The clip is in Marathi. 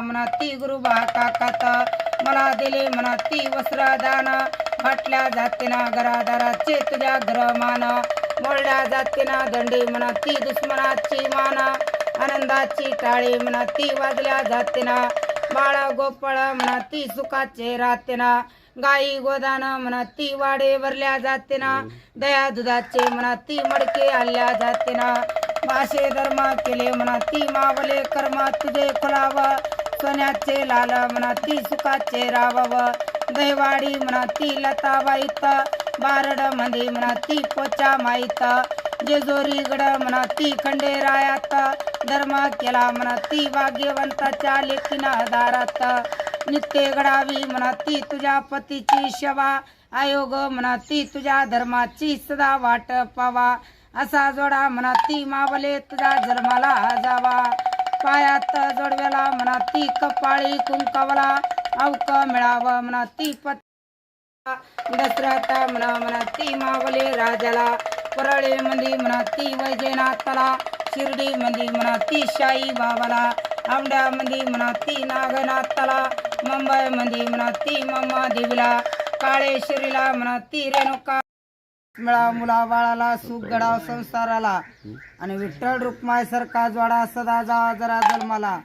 मनाती गुरुबा ताकात मला दिले मनाती वस्त्रदान म्हटल्या जाते ना घरादाराचे तुझ्या घरमान. मोडल्या जाते ना दंडी मनाती दुश्मनाची मान. आनंदाची टाळी मनाती वाजल्या जाते ना बाळा गोपाळ मनाती सुखाचे राहते ना गाई गोदान मनाती वाडे भरल्या जाते ना दया दुधाचे मनाती मडके आल्या जाते ना भाषे धर्म केले मनाती मावले कर्म तुझे खुलावा. सोन्याचे लाल म्हणा ती सुखाचे रावव. दहीवाडी म्हणा ती लताबाईत बारड मंदी म्हणा ती पोचा माईत. जेजोरी गड म्हणा ती खंडेरायात. धर्म केला म्हणा ती भाग्यवंताच्या लेखीना दारात नित्य घडावी म्हणा ती तुझ्या पतीची शवा. आयोग म्हणा ती तुझ्या धर्माची सदा वाट पावा. असा जोडा म्हणा ती मावले तुझ्या धर्माला जावा. पायात जोडवेला म्हणा ती कपाळी कुंकवला अवक मिळावं म्हणा ती पत दसऱ्यात म्हणा म्हणा ती मावले राजाला परळे मंदी म्हणा ती वैजनाथाला शिर्डी मंदी म्हणा ती शाई बाबाला आंब्या मंदी म्हणा ती नागनाथाला मुंबई मंदी म्हणा ती मम्मा देवीला काळेश्वरीला म्हणा ती रेणुका मिळा मुला बाळाला सुख गडाव संसाराला आणि विठ्ठल रुक्माय सारखा जोडा सदा जावा जरा जन्माला.